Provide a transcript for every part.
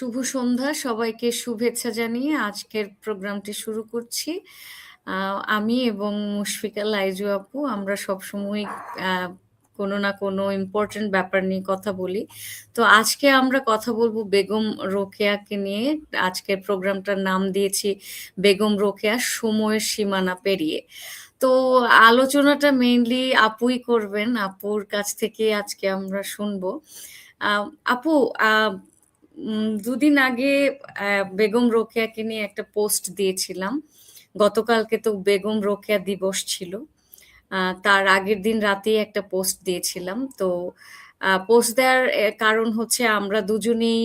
শুভ সন্ধ্যা। সবাইকে শুভেচ্ছা জানিয়ে আজকের প্রোগ্রামটি শুরু করছি। আমি এবং মুশফিকা, লাইজু আপু, আমরা সবসময় কোনো না কোনো ইম্পর্টেন্ট ব্যাপার নিয়ে কথা বলি। তো আজকে আমরা কথা বলব বেগম রোকেয়াকে নিয়ে। আজকের প্রোগ্রামটার নাম দিয়েছি বেগম রোকেয়া, সময়ের সীমানা পেরিয়ে। তো আলোচনাটা মেইনলি আপুই করবেন। আপুর কাছ থেকে আজকে আমরা শুনব। আপু দুদিন আগে বেগম রোকেয়াকে নিয়ে একটা পোস্ট দিয়েছিলাম। গতকালকে তো বেগম রোকেয়া দিবস ছিল। তার আগের দিন রাতেই একটা পোস্ট দিয়েছিলাম। তো পোস্ট দেওয়ার কারণ হচ্ছে আমরা দুজনেই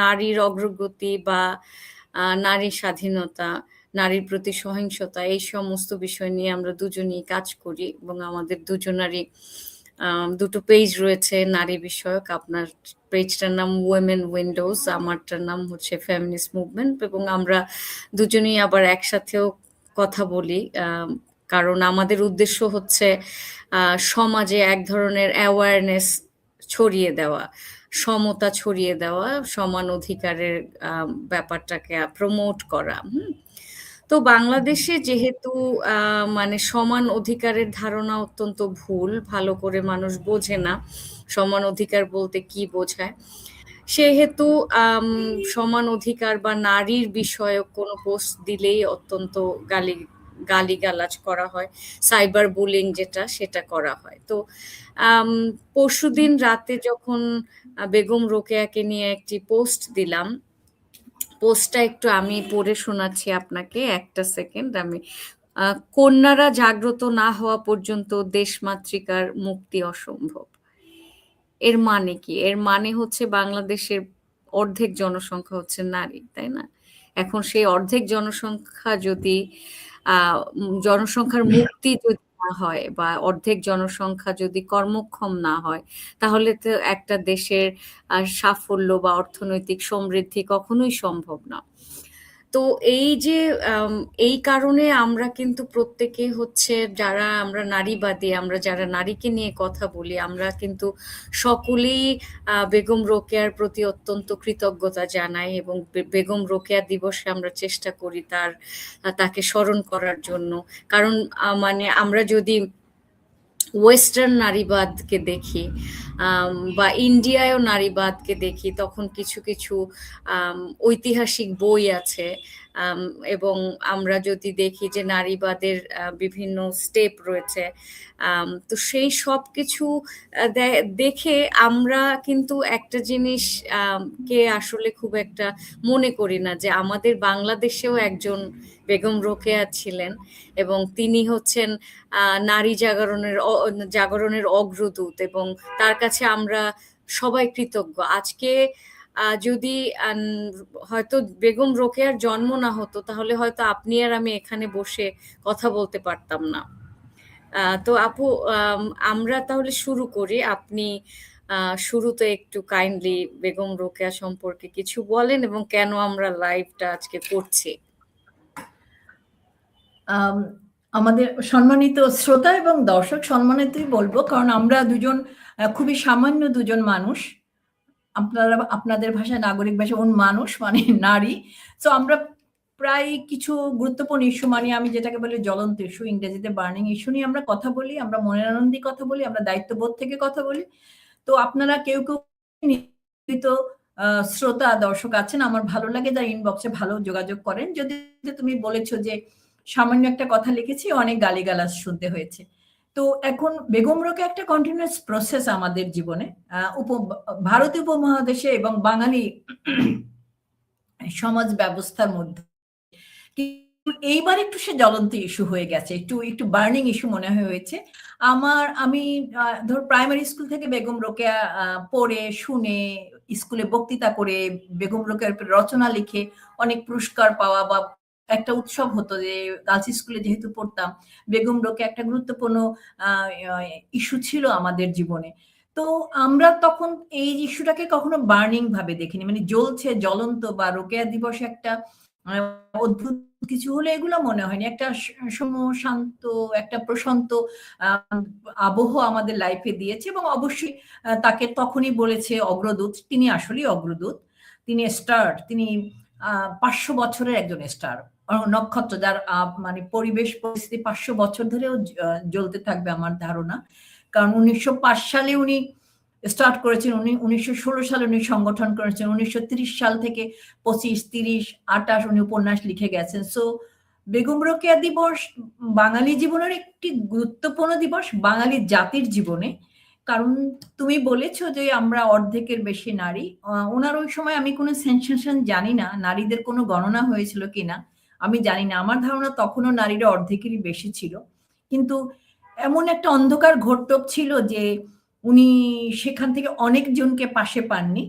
নারীর অগ্রগতি বা নারীর স্বাধীনতা, নারীর প্রতি সহিংসতা, এই সমস্ত বিষয় নিয়ে আমরা দুজনেই কাজ করি এবং আমাদের দুজনারই দুটো পেজ রয়েছে, নারী বিষয়ক। আপনার পেজটার নাম ওয়েমেন উইন্ডোজ আমারটার নাম হচ্ছে ফেমিনিস্ট মুভমেন্ট এবং আমরা দুজনেই আবার একসাথেও কথা বলি। কারণ আমাদের উদ্দেশ্য হচ্ছে সমাজে এক ধরনের অ্যাওয়ারনেস ছড়িয়ে দেওয়া, সমতা ছড়িয়ে দেওয়া, সমান অধিকারের ব্যাপারটাকে প্রমোট করা, হুম? তো বাংলাদেশে যেহেতু মানে সমান অধিকারের ধারণা অত্যন্ত ভুল, ভালো করে মানুষ বোঝে না সমান অধিকার বলতে কি বোঝায়, সেহেতু সমান অধিকার বা নারীর বিষয়ক কোনো পোস্ট দিলেই অত্যন্ত গালি, গালিগালাজ করা হয় সাইবার বুলিং যেটা, সেটা করা হয়। তো পরশুদিন রাতে যখন বেগম রোকেয়াকে নিয়ে একটি পোস্ট দিলাম পোস্টটা একটু আমি পড়ে শোনাচ্ছি আপনাকে একটা সেকেন্ড আমি কন্যারা জাগ্রত না হওয়া পর্যন্ত দেশমাতৃকার মুক্তি অসম্ভব। এর মানে কি? এর মানে হচ্ছে বাংলাদেশের অর্ধেক জনসংখ্যা হচ্ছে নারী, তাই না? এখন সেই অর্ধেক জনসংখ্যা যদি জনসংখ্যার মুক্তি যদি না হয় বা অর্ধেক জনসংখ্যা যদি কর্মক্ষম না হয়, তাহলে তো একটা দেশের সাফল্য বা অর্থনৈতিক সমৃদ্ধি কখনোই সম্ভব না। তো এই যে এই কারণে আমরা কিন্তু প্রত্যেকে হচ্ছে যারা আমরা নারীবাদী আমরা যারা নারীকে নিয়ে কথা বলি, আমরা কিন্তু সকলেই বেগম রোকেয়ার প্রতি অত্যন্ত কৃতজ্ঞতা জানাই এবং বেগম রোকেয়া দিবসে আমরা চেষ্টা করি তার তাকে স্মরণ করার জন্য। কারণ মানে আমরা যদি ওয়েস্টার্ন নারীবাদকে দেখি বা ইন্ডিয়ায়ও নারীবাদকে দেখি তখন কিছু কিছু ঐতিহাসিক বই আছে এবং আমরা যদি দেখি যে নারীবাদের বিভিন্ন স্টেপ রয়েছে তো সেই সব কিছু দেখে আমরা কিন্তু একটা জিনিস কে আসলে খুব একটা মনে করি না যে আমাদের বাংলাদেশেও একজন বেগম রোকেয়া ছিলেন এবং তিনি হচ্ছেন নারী জাগরণের জাগরণের অগ্রদূত এবং তার কাছে আমরা সবাই কৃতজ্ঞ। আজকে যদি হয়তো বেগম রোকেয়ার জন্ম না হতো, তাহলে হয়তো আপনি আর আমি এখানে বসে কথা বলতে পারতাম না। তো আপু আমরা তাহলে শুরু করি। আপনি শুরুতে একটু কাইন্ডলি বেগম রোকেয়া সম্পর্কে কিছু বলেন এবং কেন আমরা লাইভটা আজকে করছি? আমাদের সম্মানিত শ্রোতা এবং দর্শক, সম্মানিতই বলব, কারণ আমরা দুজন খুবই সামান্য দুজন মানুষ। আপনারা আপনাদের ভাষায় নাগরিক ভাষা উন মানুষ মানে নারী। তো আমরা প্রায় কিছু গুরুত্বপূর্ণ ইস্যু মানে আমি যেটাকে বলি জ্বলন্ত ইস্যু ইংরেজিতে বার্নিং ইস্যু নিয়ে আমরা কথা বলি, আমরা মনের আনন্দে কথা বলি, আমরা দায়িত্ববোধ থেকে কথা বলি। তো আপনারা কেউ কেউ শ্রোতা, দর্শক আছেন, আমার ভালো লাগে তার ইনবক্সে ভালো যোগাযোগ করেন। যদি তুমি বলেছ যে সামান্য একটা কথা লিখেছি, অনেক গালিগালাজ শুনতে হয়েছে। তো এখন বেগম রোকে একটা কন্টিনিউয়াস প্রসেস আমাদের জীবনে উপ ভারতীয় উপমহাদেশে এবং বাঙালি সমাজ ব্যবস্থার মধ্যে। এইবার একটু সে জ্বলন্ত ইস্যু হয়ে গেছে, একটু একটু বার্নিং ইস্যু মনে হয়েছে। আমার, আমি ধর প্রাইমারি স্কুল থেকে বেগম রোকেয়া পড়ে, শুনে স্কুলে বক্তৃতা করে, বেগম রোকেয়ার রচনা লিখে অনেক পুরস্কার পাওয়া বা একটা উৎসব হতো যে গার্লস স্কুলে যেহেতু পড়তাম, বেগম রোকে একটা গুরুত্বপূর্ণ ইস্যু ছিল আমাদের জীবনে। তো আমরা তখন এই ইস্যুটাকে কখনো বার্নিং ভাবে দেখিনি। মানে জ্বলছে জ্বলন্ত বা রোকেয়া দিবস একটা অদ্ভুত কিছু হলে এগুলো মনে হয়নি। একটা সম শান্ত, একটা প্রশান্ত আবহ আমাদের লাইফে দিয়েছে এবং অবশ্যই তাকে তখনই বলেছে অগ্রদূত। তিনি আসলেই অগ্রদূত। তিনি স্টার তিনি পাঁচশো বছরের একজন স্টার নক্ষত্র যার মানে পরিবেশ পরিস্থিতি পাঁচশো বছর ধরেও জ্বলতে থাকবে আমার ধারণা। কারণ উনিশশো পাঁচ সালে উনি স্টার্ট করেছেন, উনি উনিশশো ষোলো সালে উনি সংগঠন করেছেন, উনিশশো সাল থেকে পঁচিশ, তিরিশ আটাশ উনি উপন্যাস লিখে গেছেন। সো বেগম রোকেয়া দিবস বাঙালি জীবনের একটি গুরুত্বপূর্ণ দিবস, বাঙালি জাতির জীবনে। কারণ তুমি বলেছ যে আমরা অর্ধেকের বেশি নারী। ওনার ওই সময় আমি কোনো সেন্সেশন জানি না, নারীদের কোনো গণনা হয়েছিল কিনা। আমি জানি না। আমার ধারণা তখনও নারীরা অর্ধেকেরই বেশি ছিল। কিন্তু এমন একটা অন্ধকার ঘটক ছিল যে উনি সেখান থেকে অনেকজনকে পাশে পাননি।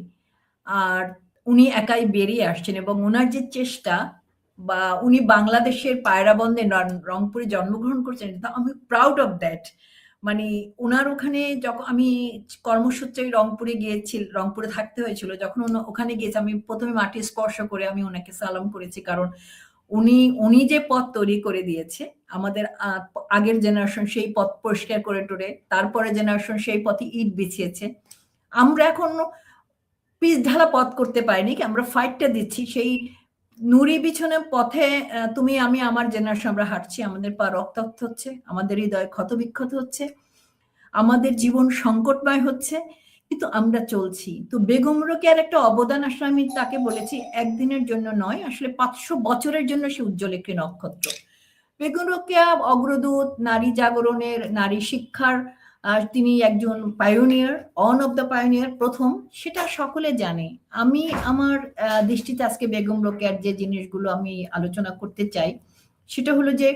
আর উনি একাই বেরিয়ে আসছেন এবং ওনার যে চেষ্টা বা উনি বাংলাদেশের পায়রাবন্দে রংপুরে জন্মগ্রহণ করেছেন আমি প্রাউড অফ দ্যাট মানে ওনার ওখানে যখন আমি কর্মসূত্রে রংপুরে গিয়েছি রংপুরে থাকতে হয়েছিল। যখন ওখানে গিয়েছি, আমি প্রথমে মাটি স্পর্শ করে আমি ওনাকে সালাম করেছি। কারণ উনি উনি যে পথ তৈরি করে দিয়েছে, আমাদের আগের জেনারেশন সেই পথ পরিষ্কার করে টোরে তারপরে জেনারেশন সেই পথে ইট বিছিয়েছে। আমরা এখন পিচ ঢালা পথ করতে পারিনি কি, আমরা ফাইটটা দিচ্ছি। সেই নুড়ি বিছনে পথে তুমি, আমি, আমার জেনারেশন আমরা হাঁটছি, আমাদের পা রক্তাক্ত হচ্ছে, আমাদের হৃদয় ক্ষতবিক্ষত হচ্ছে, আমাদের জীবন সংকটময় হচ্ছে। কিন্তু আমরা চলছি। তো বেগম রোকেয়ার একটা অবদান আসলে আমি তাকে বলেছি একদিনের জন্য নয় আসলে পাঁচশো বছরের জন্য সে উজ্জ্বল একটি নক্ষত্র। বেগম রোকেয়া অগ্রদূত নারী জাগরণের নারী শিক্ষার আহ, তিনি একজন pioneer one of the pioneer প্রথম সেটা সকলে জানে। আমি আমার দৃষ্টিতে আজকে বেগম রোকেয়ার যে জিনিসগুলো আমি আলোচনা করতে চাই সেটা হলো যে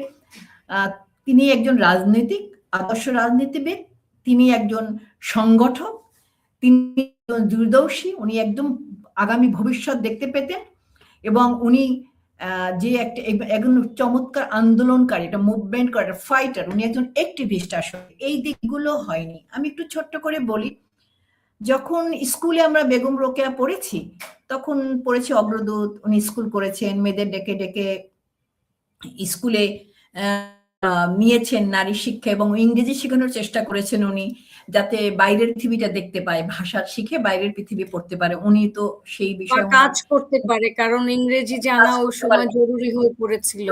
তিনি একজন রাজনৈতিক আদর্শ রাজনীতিবিদ তিনি একজন সংগঠক তিনি দূরদর্শী, উনি একদম আগামী ভবিষ্যৎ দেখতে পেতেন এবং উনি যে একটা একজন চমৎকার আন্দোলনকারী, একটা মুভমেন্ট করে ফাইটার উনি একজন অ্যাক্টিভিস্ট আসলে। এই দিকগুলো হয়নি। আমি একটু ছোট্ট করে বলি, যখন স্কুলে আমরা বেগম রোকেয়া পড়েছি, তখন পড়েছি অগ্রদূত, উনি স্কুল করেছেন, মেয়েদের ডেকে ডেকে স্কুলে নিয়েছেন নারী শিক্ষা এবং ইংরেজি শেখানোর চেষ্টা করেছেন উনি। যাতে বাইরের পৃথিবীটা দেখতে পায় ভাষা শিখে বাইরের পৃথিবী পড়তে পারে। উনি তো সেই বিষয়ে কাজ করতে পারে কারণ ইংরেজি জানা ও সময় জরুরি হয়ে পড়েছিল।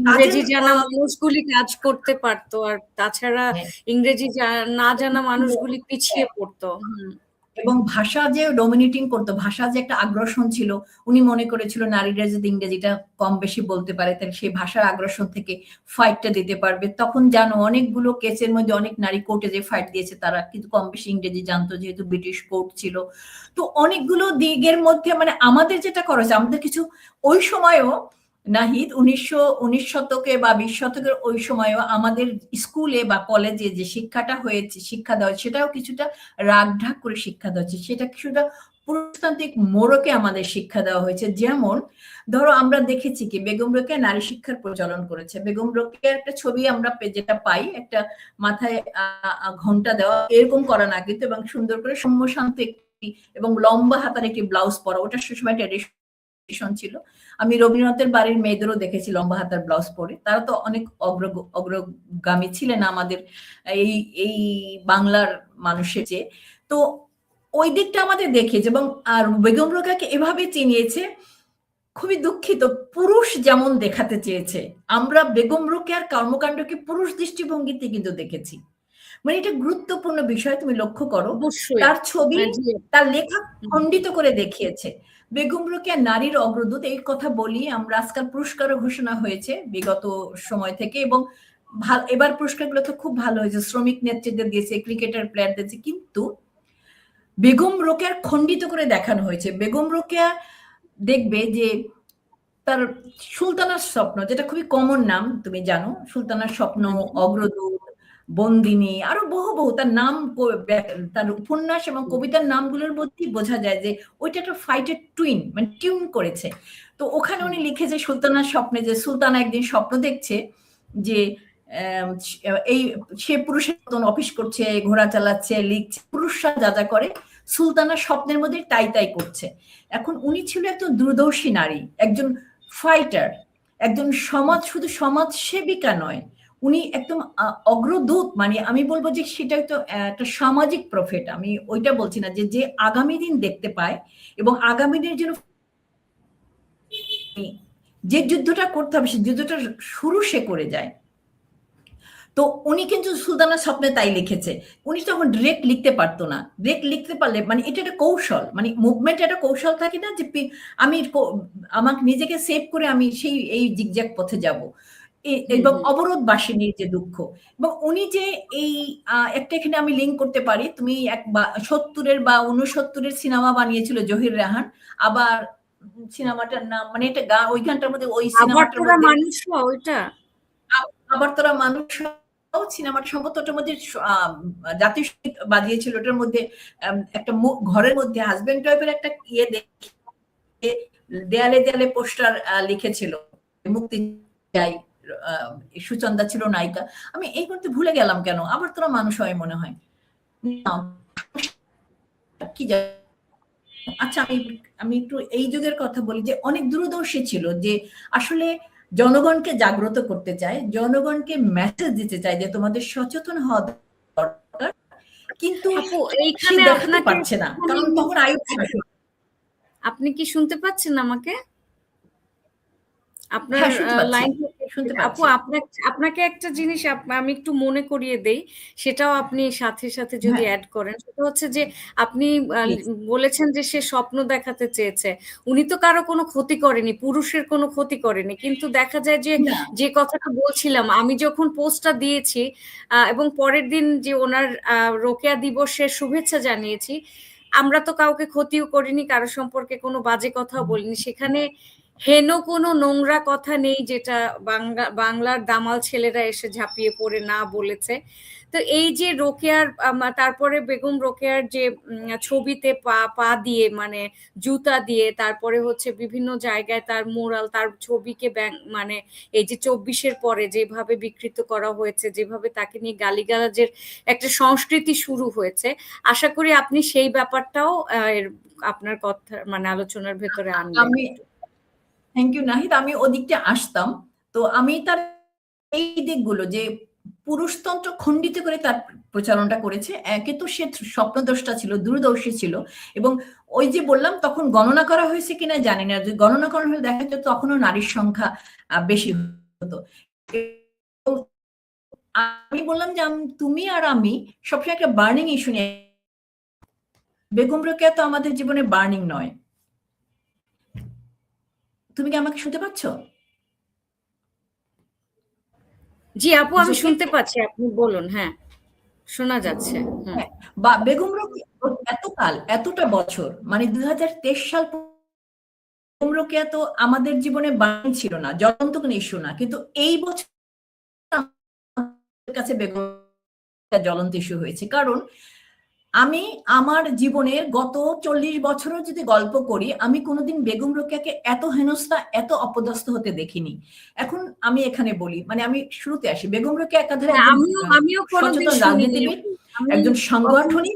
ইংরেজি জানা মানুষগুলি কাজ করতে পারতো আর তাছাড়া হ্যাঁ। ইংরেজি না জানা মানুষগুলি পিছিয়ে পড়তো। হুম। এবং ভাষা যে ডমিনেটিং করতো, ভাষা যে একটা আগ্রাসন ছিল, উনি মনে করেছিল নারীরা যদি ইংরেজিটা কম বেশি বলতে পারে, তাহলে সেই ভাষার আগ্রাসন থেকে ফাইটটা দিতে পারবে। তখন জানো অনেকগুলো কেসের মধ্যে অনেক নারী কোর্টে যে ফাইট দিয়েছে, তারা কিন্তু কম বেশি ইংরেজি জানতো, যেহেতু ব্রিটিশ কোর্ট ছিল। তো অনেকগুলো দিকের মধ্যে মানে আমাদের যেটা করা আমাদের কিছু, ওই সময়ও নাহিদ, উনিশশো, উনিশ শতকে বা বিশ শতকের ওই সময়ও আমাদের স্কুলে বা কলেজে যে শিক্ষাটা হয়েছে, শিক্ষা দেওয়া, সেটাও কিছুটা রাগ ঢাক করে শিক্ষা দেওয়া হচ্ছে। সেটা কিছুটা পুরুষতান্ত্রিক মোড়কে আমাদের শিক্ষা দেওয়া হয়েছে। যেমন, ধরো আমরা দেখেছি কি, বেগম রোকেয়া নারী শিক্ষার প্রচলন করেছে। বেগম রোকেয়ার একটা ছবি আমরা যেটা পাই, একটা মাথায় ঘণ্টা দেওয়া, এরকম করা না, কিন্তু এবং সুন্দর করে সৌম্যশান্ত একটি এবং লম্বা হাতার একটি ব্লাউজ পরা, ওটা সুষমা ট্রেডিশন ছিল। আমি রবীন্দ্রনাথের বাড়ির মেয়েদেরও দেখেছি লম্বা হাতার ব্লাউজ পরে। তারা তো অনেক অগ্র অগ্রগামী ছিলেন আমাদের এই এই বাংলার মানুষের যে তো ওই দিকটা আমাদের দেখেছে এবং আর বেগম রোকাকে এভাবে চিনিয়েছে খুবই দুঃখিত। পুরুষ যেমন দেখাতে চেয়েছে আমরা বেগম রোকেয়ার কর্মকাণ্ডকে পুরুষ দৃষ্টিভঙ্গিতে কিন্তু দেখেছি। মানে এটা গুরুত্বপূর্ণ বিষয় তুমি লক্ষ্য করো। তার ছবি হ্যাঁ, তার লেখা। খণ্ডিত করে দেখিয়েছে। বেগম রোকেয়া নারীর অগ্রদূত এই কথা বলি আমরা আজকাল পুরস্কারও ঘোষণা হয়েছে বিগত সময় থেকে এবং এবার পুরস্কারগুলো তো খুব ভালো হয়েছে, শ্রমিক নেতৃত্বে দিয়েছে, ক্রিকেটার প্লেয়ার দিয়েছে, কিন্তু বেগম রোকেয়ার খণ্ডিত করে দেখানো হয়েছে। বেগম রোকেয়া দেখবে যে তার সুলতানার স্বপ্ন, যেটা খুবই কমন নাম, তুমি জানো, সুলতানার স্বপ্ন, অগ্রদূত বন্দিনী, আরও বহু বহু, তার নাম তার উপন্যাস এবং কবিতার নামগুলোর মধ্যেই বোঝা যায় যে ওইটা একটা ফাইটের টুইন মানে টিউন করেছে। তো ওখানে উনি লিখেছে সুলতানার স্বপ্নে, যে সুলতানা একদিন স্বপ্ন দেখছে যে এই সে পুরুষের মতন অফিস করছে, ঘোড়া চালাচ্ছে, লিখছে, পুরুষরা যা যা করে, সুলতানার স্বপ্নের মধ্যে তাই তাই করছে। এখন উনি ছিল একজন দূরদর্শী নারী, একজন ফাইটার একজন সমাজ, শুধু সমাজ সেবিকা নয় উনি একদম অগ্রদূত। মানে আমি বলব যে সেটা তো একটা সামাজিক প্রফেট। আমি ওইটা বলছি না যে যে আগামী দিন দেখতে পায় এবং আগামী দিনের জন্য যে যুদ্ধটা করতে হবে, সে যুদ্ধটা শুরু সে করে যায়। তো উনি কিন্তু সুলতানা স্বপ্নে তাই লিখেছে। উনি তখন ডিরেক্ট লিখতে পারতো না। ডিরেক্ট লিখতে পারলে মানে এটা একটা কৌশল। মানে মুভমেন্ট একটা কৌশল থাকে না যে আমি আমাকে নিজেকে সেভ করে আমি সেই, এই জিগজ্যাগ পথে যাব। এবং। অবরোধবাসিনীর যে দুঃখ। এবং উনি যে এই একটা এখানে আমি লিঙ্ক করতে পারি তুমি এক সত্তরের বা উনসত্তরের সিনেমা বানিয়েছিল জহির রাহান। আবার সিনেমাটার নাম মানে এটা গা ওই গানটার মধ্যে ওই সিনেমাটার মানুষ ওইটা? আবার তোরা মানুষ সিনেমাটা সম্ভবত ওটার মধ্যে জাতীয় সংগীত বাজিয়েছিল ওটার মধ্যে একটা ঘরের মধ্যে হাজবেন্ড ওয়াইফের একটা ইয়ে দেখে দেয়ালে দেয়ালে পোস্টার লিখেছিল মুক্তি চাই। সুচন্দা ছিল নায়িকা। আমি এই করতে ভুলে গেলাম কেন? আবার তোরা মানুষ হয় মনে হয়। কি আচ্ছা আমি আমি একটু এই যুগের কথা বলি যে অনেক দূরদর্শী ছিল যে আসলে জনগণকে জাগ্রত করতে চায় জনগণকে মেসেজ দিতে চায় যে তোমাদের সচেতন হওয়া দরকার। কিন্তু এইখানে দেখাতে আপনাকে পারছে না। কারণ তখন শাসক। আপনি কি শুনতে পাচ্ছেন আমাকে? আপনার হ্যাঁ, শুনতে। লাইন আপু আপনাকে আপনাকে একটা জিনিস আমি একটু মনে করিয়ে দেই সেটাও আপনি সাথে সাথে যদি। অ্যাড করেন সেটা হচ্ছে যে আপনি বলেছেন যে সে স্বপ্ন দেখাতে চেয়েছে উনি তো কারও কোনো ক্ষতি করেনি পুরুষের কোনো ক্ষতি করেনি কিন্তু দেখা যায় যে যে কথাটা বলছিলাম আমি যখন পোস্টটা দিয়েছি আহ, এবং পরের দিন যে ওনার আহ, রোকেয়া দিবসের শুভেচ্ছা জানিয়েছি আমরা তো কাউকে ক্ষতিও করিনি কারও সম্পর্কে কোনো বাজে কথাও বলিনি সেখানে হেন কোনো নোংরা কথা নেই যেটা বাংলা, বাংলার দামাল ছেলেরা এসে ঝাঁপিয়ে পড়ে না বলেছে। তো এই যে রোকেয়ার তারপরে বেগম রোকেয়ার যে ছবিতে পা পা দিয়ে মানে জুতা দিয়ে, তারপরে হচ্ছে বিভিন্ন জায়গায় তার মোরাল, তার ছবিকে মানে এই যে চব্বিশের পরে যেভাবে বিকৃত করা হয়েছে, যেভাবে তাকে নিয়ে গালিগালাজের একটা সংস্কৃতি শুরু হয়েছে, আশা করি আপনি সেই ব্যাপারটাও আপনার কথা মানে আলোচনার ভেতরে আনবেন থ্যাংক ইউ নাহিদ আমি ওদিকটা আসতাম। তো আমি তার এই দিকগুলো যে পুরুষতন্ত্র খণ্ডিত করে তার প্রচারণটা করেছে একে তো সে স্বপ্নদ্রষ্টা ছিল, দূরদর্শী ছিল এবং ওই যে বললাম, তখন গণনা করা হয়েছে কিনা জানি না। যদি গণনা করা হলে দেখা যেত তখনও নারীর সংখ্যা বেশি হতো। আমি বললাম যে তুমি আর আমি সবসময় একটা বার্নিং ইস্যু নিয়ে বেগম রোকেয়া তো আমাদের জীবনে বার্নিং নয়। তুমি কি আমাকে শুনতে পাচ্ছ? জি আপু আমি শুনতে পাচ্ছি আপনি বলুন হ্যাঁ শোনা যাচ্ছে হ্যাঁ, বা বেগম রোকেয়া এতকাল এতটা বছর মানে দুই হাজার তেইশ সাল বেগম রোকেয়া তো আমাদের জীবনে বাণী ছিল না জ্বলন্ত কোনো ইস্যু না কিন্তু এই বছর কাছে বেগম জ্বলন্ত ইস্যু হয়েছে। কারণ আমি আমার জীবনের গত চল্লিশ বছরও যদি গল্প করি আমি কোনোদিন বেগম রোকেয়াকে এত হেনস্থা এত অপদস্থ হতে দেখিনি। এখন আমি এখানে বলি মানে আমি শুরুতে আসি বেগম রোকেয়া একাধারে হ্যাঁ, আমিও আমিও রাজনীতিবিদ। একজন সাংগঠনিক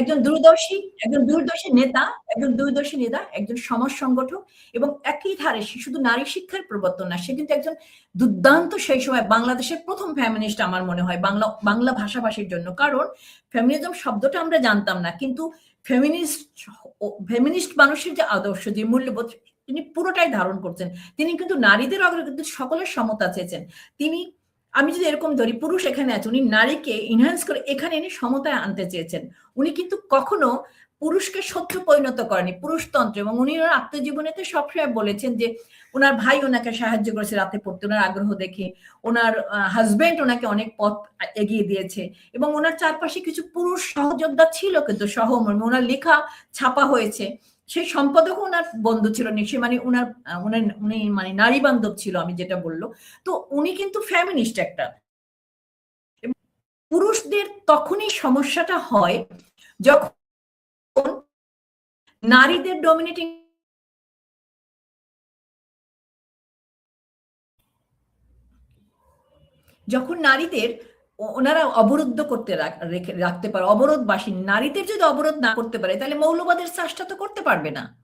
একজন দূরদর্শী একজন দূরদর্শী নেতা একজন দূরদর্শী নেতা একজন সমাজ সংগঠক এবং একই ধারে শুধু নারী শিক্ষার প্রবর্তন না সে কিন্তু একজন দুর্দান্ত সেই সময় বাংলাদেশের প্রথম ফ্যামিনিস্ট আমার মনে হয় বাংলা বাংলা ভাষাভাষীর জন্য। কারণ ফেমিনিজম শব্দটা আমরা জানতাম না কিন্তু ফেমিনিস্ট ফেমিনিস্ট মানুষের যে আদর্শ যে মূল্যবোধ তিনি পুরোটাই ধারণ করছেন। তিনি কিন্তু নারীদের অগ্রগতি সকলের সমতা চেয়েছেন। তিনি আমি যদি এরকম ধরি, পুরুষ এখানে আছে, উনি নারীকে ইনহ্যান্স করে এখানে এনে সমতায় আনতে চেয়েছেন। উনি কিন্তু কখনো পুরুষকে শত্রু পরিণত করেনি পুরুষতন্ত্র এবং উনি ওনার আত্মজীবনীতে সবসময় বলেছেন যে ওনার ভাই ওনাকে সাহায্য করেছে রাতে পড়তে, ওনার আগ্রহ দেখে, ওনার হাজবেন্ড ওনাকে অনেক পথ এগিয়ে দিয়েছে। এবং ওনার চারপাশে কিছু পুরুষ সহযোদ্ধা ছিল কিন্তু সহমর্মী, ওনার লেখা ছাপা হয়েছে। সেই সম্পাদক ওনার বন্ধু ছিল সে মানে ওনার আহ, ওনার উনি মানে নারী বান্ধব ছিল আমি যেটা বলল। তো উনি কিন্তু ফ্যামিনিস্ট একটা। পুরুষদের তখনই সমস্যাটা হয় যখন নারীদের ডমিনেটিং যখন নারীদের ওনারা অবরুদ্ধ করতে রাখ- রেখে, রাখতে পারে। অবরোধবাসী, নারীদের যদি অবরোধ না করতে পারে, তাহলে মৌলবাদের চাষটা তো করতে পারবে না।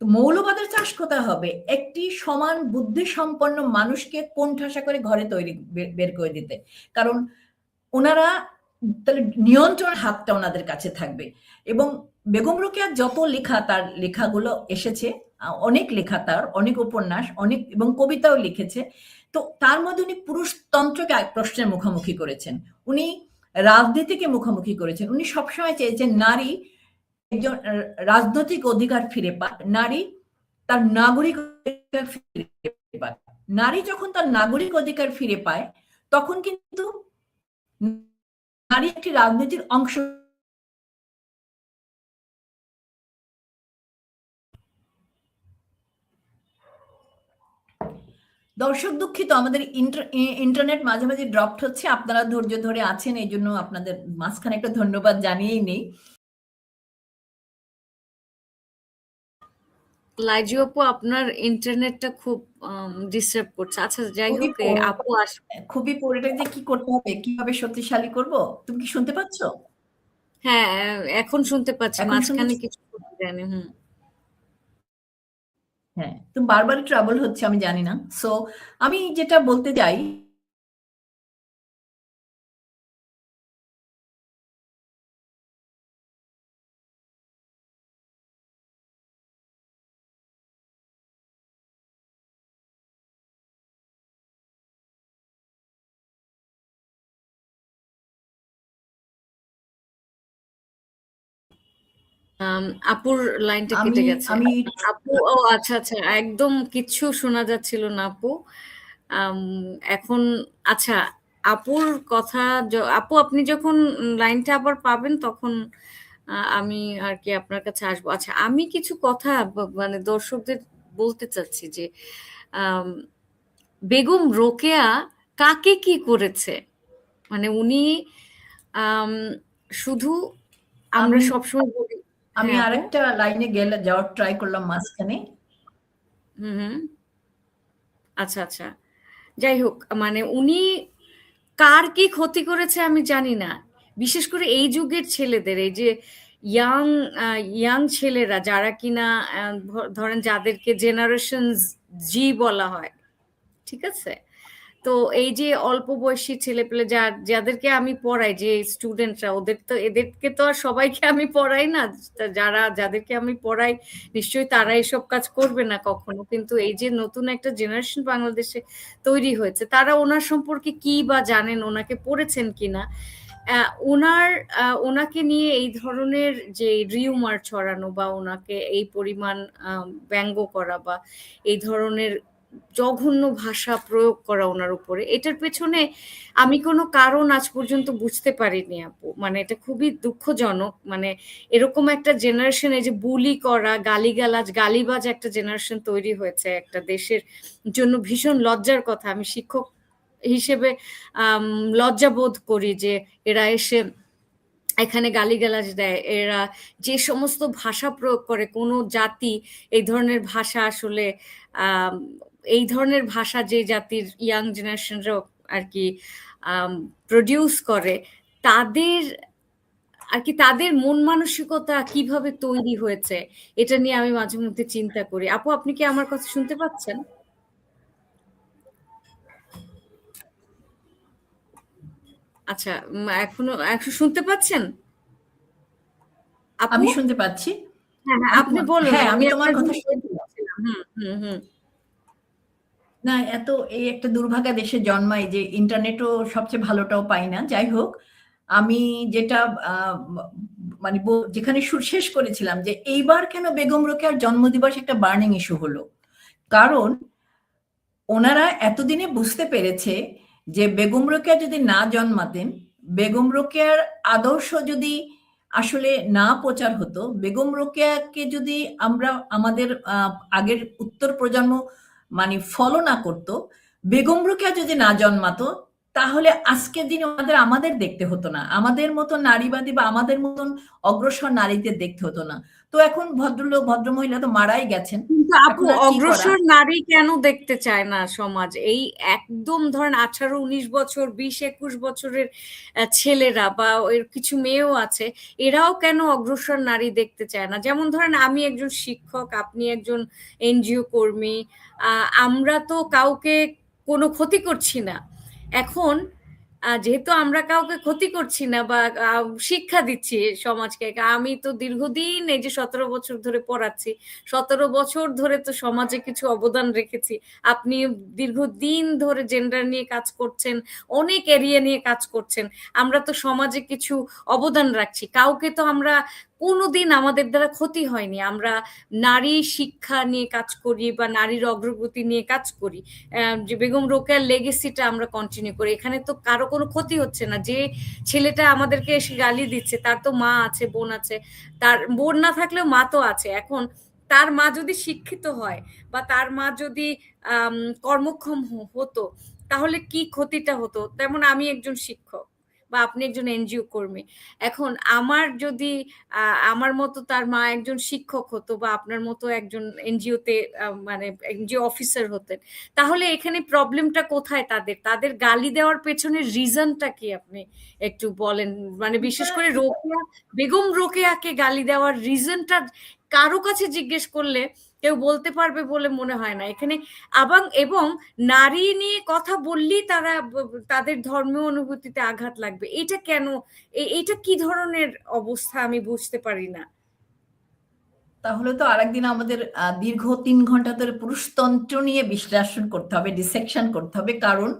তো মৌলবাদের চাষ কোথায় হবে? একটি সমান বুদ্ধি সম্পন্ন মানুষকে কোণঠাসা করে ঘরে তৈরি বের করে দিতে। কারণ ওনারা তাহলে নিয়ন্ত্রণ হাতটা ওনাদের কাছে থাকবে। এবং বেগম রোকেয়ার যত লেখা, তার লেখাগুলো এসেছে অনেক লেখা তার অনেক উপন্যাস, অনেক, এবং কবিতাও লিখেছে। তো তার মধ্যে উনি পুরুষতন্ত্রকে প্রশ্নের মুখোমুখি করেছেন। উনি রাজনীতিকে মুখোমুখি করেছেন। উনি সবসময় চেয়েছেন নারী একজন রাজনৈতিক অধিকার ফিরে পাক, নারী তার নাগরিক অধিকার ফিরে পায় নারী যখন তার নাগরিক অধিকার ফিরে পায়, তখন কিন্তু নারী একটি রাজনীতির অংশ দর্শক দুঃখিত আমাদের ইন্টার- ইন্টারনেট মাঝে মাঝে ড্রপড হচ্ছে আপনারা ধৈর্য ধরে আছেন এই জন্য আপনাদের মাঝখানে একটা ধন্যবাদ জানিয়েই নেই। লাইজু আপু আপনার ইন্টারনেটটা খুব ডিস্টার্ব করছে। আচ্ছা যাই হোক আপু আস খুবই পরে যে কি করতে হবে কীভাবে শক্তিশালী করব তুমি কি শুনতে পাচ্ছ? হ্যাঁ এখন শুনতে পাচ্ছি মাঝখানে কিছু দেয়নি হুম। হ্যাঁ তো বারবার ট্রাভেল হচ্ছে আমি জানি না। সো আমি যেটা বলতে চাই আপুর লাইনটা কেটে গেছে। আমি আপু ও আচ্ছা আচ্ছা একদম কিচ্ছু শোনা যাচ্ছিল না আপু। এখন আচ্ছা আপুর কথা আপু আপনি যখন লাইনটা আবার পাবেন তখন আমি আর কি আপনার কাছে আসব। আচ্ছা আমি কিছু কথা মানে দর্শকদের বলতে চাচ্ছি যে বেগম রোকেয়া কাকে কি করেছে? মানে উনি শুধু আমরা সবসময় বলি আমি হ্যাঁ? আরেকটা লাইনে গেলে যাওয়ার ট্রাই করলাম মাঝখানে। হুম আচ্ছা আচ্ছা। যাই হোক মানে উনি কার কি ক্ষতি করেছে আমি জানি না। বিশেষ করে এই যুগের ছেলেদের এই যে ইয়াং ইয়াং ছেলেরা যারা কিনা ধরেন যাদেরকে জেনারেশন জি বলা হয় ঠিক আছে? তো এই যে অল্প বয়সী ছেলেপেলে যা, যাদেরকে আমি পড়াই, যে স্টুডেন্টরা ওদের তো, এদেরকে তো আর সবাইকে আমি পড়াই না। যারা, যাদেরকে আমি পড়াই, নিশ্চয়ই তারা এসব কাজ করবে না কখনো। কিন্তু এই যে নতুন একটা জেনারেশন বাংলাদেশে তৈরি হয়েছে, তারা ওনার সম্পর্কে কি বা জানেন, ওনাকে পড়েছেন কিনা? ওনার ওনাকে নিয়ে এই ধরনের যে রিউমার ছড়ানো বা ওনাকে এই পরিমাণ ব্যঙ্গ করা বা এই ধরনের জঘন্য ভাষা প্রয়োগ করা ওনার উপরে। এটার পেছনে আমি কোনো কারণ আজ পর্যন্ত বুঝতে পারিনি আপু। মানে এটা খুবই দুঃখজনক। মানে এরকম একটা জেনারেশন যে বুলি করা গালিগালাজ গালিবাজ একটা জেনারেশন তৈরি হয়েছে একটা দেশের জন্য ভীষণ লজ্জার কথা। আমি শিক্ষক হিসেবে আম, লজ্জা বোধ করি যে এরা এসে এখানে গালিগালাজ দেয়। এরা যে সমস্ত ভাষা প্রয়োগ করে কোনো জাতি এই ধরনের ভাষা আসলে এই ধরনের ভাষা যে জাতির ইয়াং জেনারেশনরাও আর কি প্রডিউস করে তাদের আর কি তাদের মন মানসিকতা কীভাবে তৈরি হয়েছে এটা নিয়ে আমি মাঝে মধ্যে চিন্তা করি। আপু আপনি কি আমার কথা শুনতে পাচ্ছেন? আচ্ছা এখনও এখন শুনতে পাচ্ছেন? আমি শুনতে পাচ্ছি। হ্যাঁ হ্যাঁ আপনি বলুন হ্যাঁ আমি তোমার কথা শুনতে। হুম হুম হুম। না, এত এই একটা দুর্ভাগা দেশে জন্মাই যে ইন্টারনেটও সবচেয়ে ভালোটাও পাই না। যাই হোক, আমি যেটা মানে যেখানে শেষ করেছিলাম যে এইবার কেন বেগম রোকেয়ার জন্মদিবস একটা বার্নিং ইস্যু হলো? কারণ ওনারা এতদিনে বুঝতে পেরেছে যে বেগম রোকেয়া যদি না জন্মাতেন, বেগম রোকেয়ার আদর্শ যদি আসলে না প্রচার হতো, বেগম রোকেয়াকে যদি আমরা, আমাদের আগের উত্তর প্রজন্ম মানে ফলো না করতো বেগম রোকেয়া যদি না জন্মাতো তাহলে আজকের দিনে আমাদের আমাদের দেখতে হতো না। আমাদের মতো নারীবাদী বা আমাদের মতন অগ্রসর নারীদের দেখতে হতো না। তো এখন ভদ্রলোক ভদ্রমহিলা তো মারাই গেছেন। কিন্তু আপু অগ্রসর নারী কেন দেখতে চায় না সমাজ? এই একদম ধরেন আঠারো উনিশ বছর বিশ একুশ বছরের ছেলেরা বা এর কিছু মেয়েও আছে এরাও কেন অগ্রসর নারী দেখতে চায় না? যেমন ধরেন আমি একজন শিক্ষক আপনি একজন এনজিও কর্মী আহ, আমরা তো কাউকে কোনো ক্ষতি করছি না। এখন যেহেতু আমরা কাউকে ক্ষতি করছি না বা শিক্ষা দিচ্ছি সমাজকে আমি তো দীর্ঘদিন এই যে সতেরো বছর ধরে পড়াচ্ছি, সতেরো বছর ধরে তো সমাজে কিছু অবদান রেখেছি। আপনি দীর্ঘদিন ধরে জেন্ডার নিয়ে কাজ করছেন, অনেক এরিয়া নিয়ে কাজ করছেন, আমরা তো সমাজে কিছু অবদান রাখছি। কাউকে তো আমরা কোনোদিন আমাদের দ্বারা ক্ষতি হয়নি। আমরা নারী শিক্ষা নিয়ে কাজ করি বা নারীর অগ্রগতি নিয়ে কাজ করি। যে বেগম রোকেয়ার লেগেসিটা আমরা কন্টিনিউ করি। এখানে তো কারও কোনো ক্ষতি হচ্ছে না। যে ছেলেটা আমাদেরকে এসে গালি দিচ্ছে, তার তো মা আছে, বোন আছে। তার বোন না থাকলেও মা তো আছে। এখন তার মা যদি শিক্ষিত হয় বা তার মা যদি কর্মক্ষম হতো, তাহলে কি ক্ষতিটা হতো? তেমন আমি একজন শিক্ষক। বা আপনি একজন এনজিও কর্মী। এখন আমার যদি আমার মতো তার মা একজন শিক্ষক হতো বা আপনার মতো একজন এনজিওতে মানে এনজিও অফিসার হতেন তাহলে এখানে প্রবলেমটা কোথায় তাদের? তাদের গালি দেওয়ার পেছনে রিজনটা কি আপনি একটু বলেন? মানে বিশেষ করে রোকেয়া বেগম রোকেয়াকে গালি দেওয়ার রিজনটা কারও কাছে জিজ্ঞেস করলে কেউ বলতে পারবে বলে মনে হয় না। এখানে আবার এবং নারী নিয়ে কথা বললেই তারা তাদের ধর্মীয় অনুভূতিতে আঘাত লাগবে। এটা কেন? এটা কি ধরনের অবস্থা আমি বুঝতে পারি না। তাহলে তো আরেকদিন আমাদের দীর্ঘ তিন ঘণ্টা ধরে পুরুষতন্ত্র নিয়ে বিশ্লেষণ করতে হবে ডিসেকশন করতে হবে। কারণ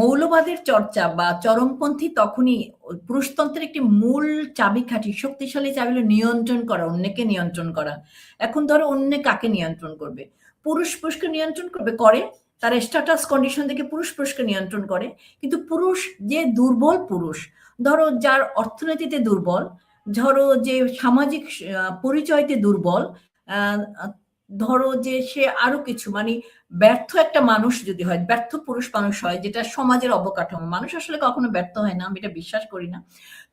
মৌলবাদের চর্চা বা চরমপন্থী তখনই পুরুষতন্ত্রের একটি মূল চাবিকাঠি, শক্তিশালী চাবি নিয়ন্ত্রণ করা, অন্যকে নিয়ন্ত্রণ করা। এখন ধরো অন্য কাকে নিয়ন্ত্রণ করবে? পুরুষ পুরুষকে নিয়ন্ত্রণ করবে, করে। তার স্ট্যাটাস কন্ডিশন থেকে পুরুষ পুরুষকে নিয়ন্ত্রণ করে। কিন্তু পুরুষ যে দুর্বল পুরুষ, ধরো যার অর্থনীতিতে দুর্বল, ধরো যে সামাজিক পরিচয়তে দুর্বল ধরো যে সে আরও কিছু মানে ব্যর্থ একটা মানুষ যদি হয়, ব্যর্থ পুরুষ মানুষ হয়, যেটা সমাজের অবকাঠামো, মানুষ আসলে কখনো ব্যর্থ হয় না, আমি এটা বিশ্বাস করি না।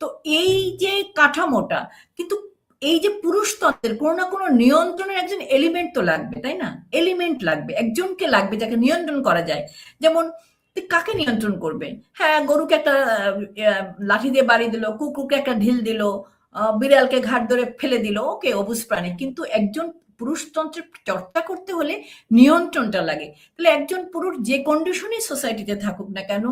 তো এই যে কাঠামোটা, কিন্তু এই যে পুরুষতন্ত্রের কোনো না কোনো নিয়ন্ত্রণের একজন এলিমেন্ট তো লাগবে, তাই না? এলিমেন্ট লাগবে, একজনকে লাগবে যাকে নিয়ন্ত্রণ করা যায়। যেমন কাকে নিয়ন্ত্রণ করবে? হ্যাঁ গরুকে একটা লাঠি দিয়ে বাড়ি দিল, কুকুরকে একটা ঢিল দিল বিড়ালকে ঘাট ধরে ফেলে দিল, ওকে, অবুজ প্রাণী। কিন্তু একজন পুরুষতন্ত্রের চর্চা করতে হলে নিয়ন্ত্রণটা লাগে। তাহলে একজন পুরুষ যে কন্ডিশনই সোসাইটিতে থাকুক না কেন,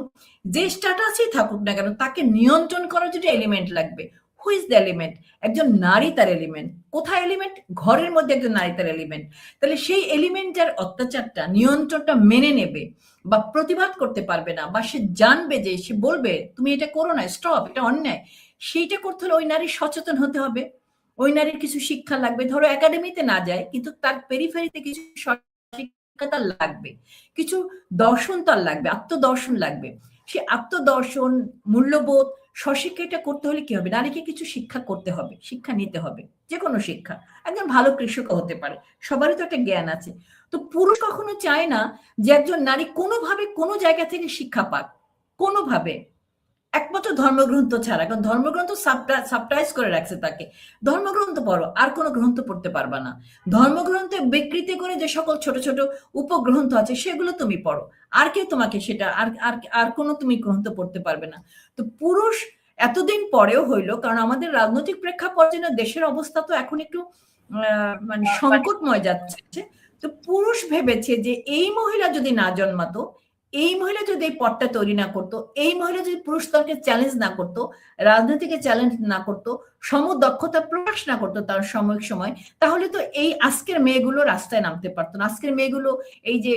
যে স্ট্যাটাসই থাকুক না কেন, তাকে নিয়ন্ত্রণ করার জন্য এলিমেন্ট লাগবে হু ইজ দ্য এলিমেন্ট একজন নারী তার এলিমেন্ট কোথায় এলিমেন্ট ঘরের মধ্যে একজন নারী তার এলিমেন্ট তাহলে সেই এলিমেন্টের অত্যাচারটা, নিয়ন্ত্রণটা মেনে নেবে বা প্রতিবাদ করতে পারবে না বা সে জানবে যে, সে বলবে, তুমি এটা করো না স্টপ এটা অন্যায়। সেইটা করতে হলে ওই নারী সচেতন হতে হবে। ওই নারীর কিছু শিক্ষা লাগবে। ধরো একাডেমিতে না যায়, কিন্তু তার পেরিফেরিতে কিছু লাগবে। কিছু দর্শন তার লাগবে, আত্মদর্শন লাগবে। সে আত্মদর্শন, মূল্যবোধ স্বশিক্ষা এটা করতে হলে কি হবে? নারীকে কিছু শিক্ষা করতে হবে, শিক্ষা নিতে হবে যে কোনো শিক্ষা। একজন ভালো কৃষক হতে পারে, সবারই তো একটা জ্ঞান আছে। তো পুরুষ কখনো চায় না যে একজন নারী কোনোভাবে কোনো জায়গা থেকে শিক্ষা পাক, কোনোভাবে। একমাত্র ধর্মগ্রন্থ ছাড়া কারণ ধর্মগ্রন্থ সাবটাইজ করে রাখছে তাকে। ধর্মগ্রন্থ পড়ো আর কোনো গ্রন্থ পড়তে পারবা না। ধর্মগ্রন্থে বিকৃতি করে যে সকল ছোট ছোট উপগ্রন্থ আছে সেগুলো তুমি পড়ো। আর কেউ তোমাকে সেটা আর আর আর কোনো তুমি গ্রন্থ পড়তে পারবে না। তো পুরুষ এতদিন পরেও হইল কারণ আমাদের রাজনৈতিক প্রেক্ষাপট যেন দেশের অবস্থা তো এখন একটু আহ, মানে সংকটময় যাচ্ছে। তো পুরুষ ভেবেছে যে এই মহিলা যদি না জন্মাতো এই মহিলা যদি এই পথটা তৈরি না করতো, এই মহিলা যদি পুরুষতন্ত্রকে চ্যালেঞ্জ না করতো, রাজনীতিকে চ্যালেঞ্জ না করতো, সমদক্ষতা প্রকাশ না করতো তার সাময়িক সময়, তাহলে তো এই আজকের মেয়েগুলো রাস্তায় নামতে পারতো না। আজকের মেয়েগুলো এই যে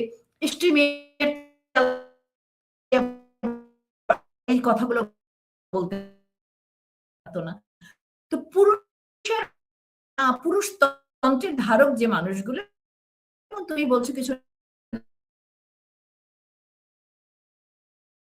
স্ট্রিমে এই কথাগুলো বলতে পারতো না। তো পুরুষের পুরুষতন্ত্রের ধারক যে মানুষগুলো, তুমি বলছো কিছু